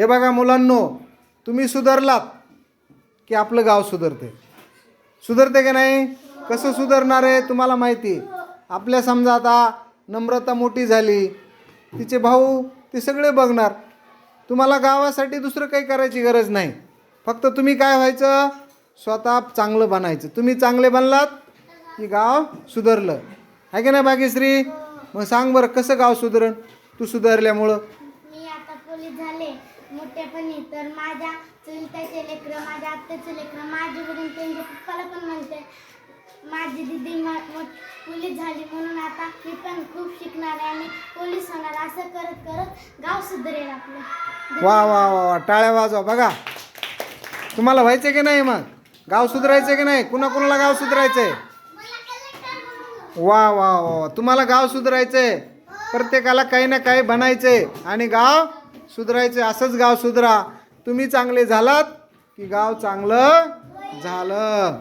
हे बघा मुलांनो तुम्ही सुधारलात की आपलं गाव सुधारते. सुधारते का नाही? कसं सुधारणार आहे तुम्हाला माहिती? आहे. आपल्या समजा आता नम्रता मोठी झाली तिचे भाऊ ते सगळे बघणार. तुम्हाला गावासाठी दुसरं काही करायची गरज नाही. फक्त तुम्ही काय व्हायचं? स्वतः चांगलं बनायचं. तुम्ही चांगले बनलात की गाव सुधारलं. आहे की नाही भाग्यश्री? मग सांग बरं कसं गाव सुधारण तू सुधारल्यामुळं. मोठे पण तर माझ्या चुलत्याचे लेकरं माझ्या आत्याचे लेकरं माझे वडील त्यांच्या पप्पाला पण म्हणते माझी दिदी पोलीस झाली म्हणून आता मी पण खूप शिकणार आहे आणि पोलीस होणार असं करत करत गाव सुधारेल आपलं. वा वा वा वा. टाळ्या वाजवा. बघा. तुम्हाला व्हायचं की नाही मग? गाव सुधारायचं की नाही? कुणा कुणाला गाव सुधारायचंय? वा वा वा वा. तुम्हाला गाव सुधारायचंय. प्रत्येकाला काही ना काही बनायचंय. आणि गाव सुधरायचं असंच गाव सुधरा. तुम्ही चांगले झालात की गाव चांगलं झालं?